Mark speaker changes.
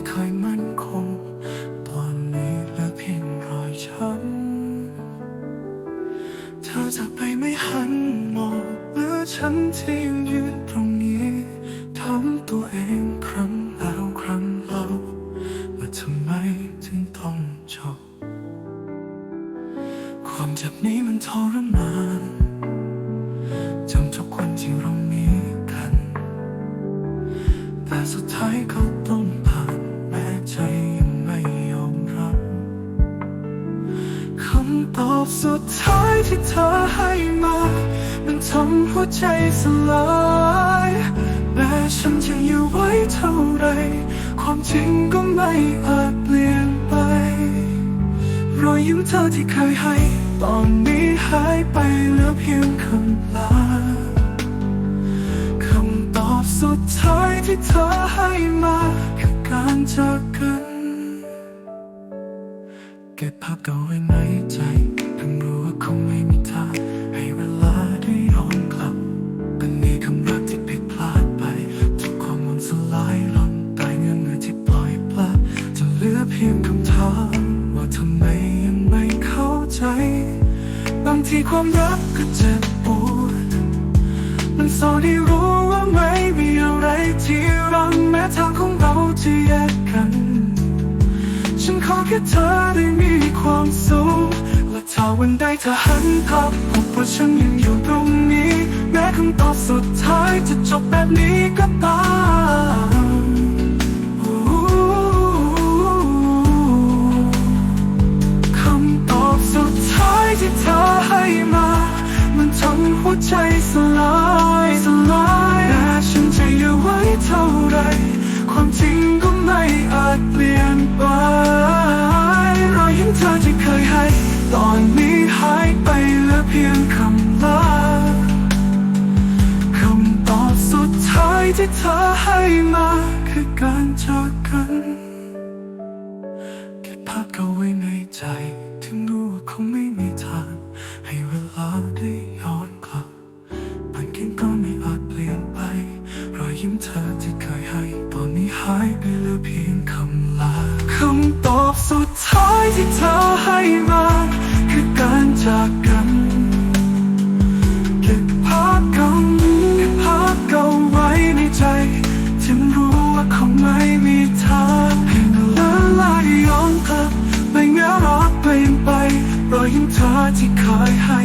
Speaker 1: ที่เคยมั่นคง ตอนนี้เหลือเพียงรอยช้ำเธอจะไปไม่หันมองเหลือฉันที่ยังยืนตรงนี้ทำตัวเองครั้งแล้วครั้งเล่าว่าทำไมถึงต้องจบความเจ็บนี้มันทรมาน บสุดท้ายที่เธอให้มา มันทำหัวใจสลายแม้ฉันจะอยู่ไว้เท่าไร ความจริงก็ไม่อาจเปลี่ยนไป รอยยิ้มเธอที่เคยให้ ตอนนี้หายไปเหลือเพียงคำลาคำตอบสุดท้ายที่เธอให้มาคือการจากกัน เก็บภาพเก่าไว้ในใที่ความรักก็เจ็บปวดมันสอนให้รู้ว่าไม่มีอะไรที่รังแม้ทางของเราจะแยกกัน ฉันขอแค่เธอได้มีความสุขและถ้าวันใดเธอหันกลับพบว่าฉัน ความจริงก็ไม่อาจเปลี่ยนไปรอยยิ้มเธอที่เคยให้ ตอนนี้หายไปเหลือเพียงคำลาคำตอบสุดท้ายที่เธอให้มาคือการจากกันเก็บภาพเก่าไว้ในใจ ที่เธอให้มาคือการจากกันเก็บภาพเก่าเก็บภาพเก่าไว้ในใจฉันรู้ว่าคงไม่มีทางให้เวลาย้อนกลับไม่เงารักเปลี่ยนไปรอยยิ้มเธอที่เคยให้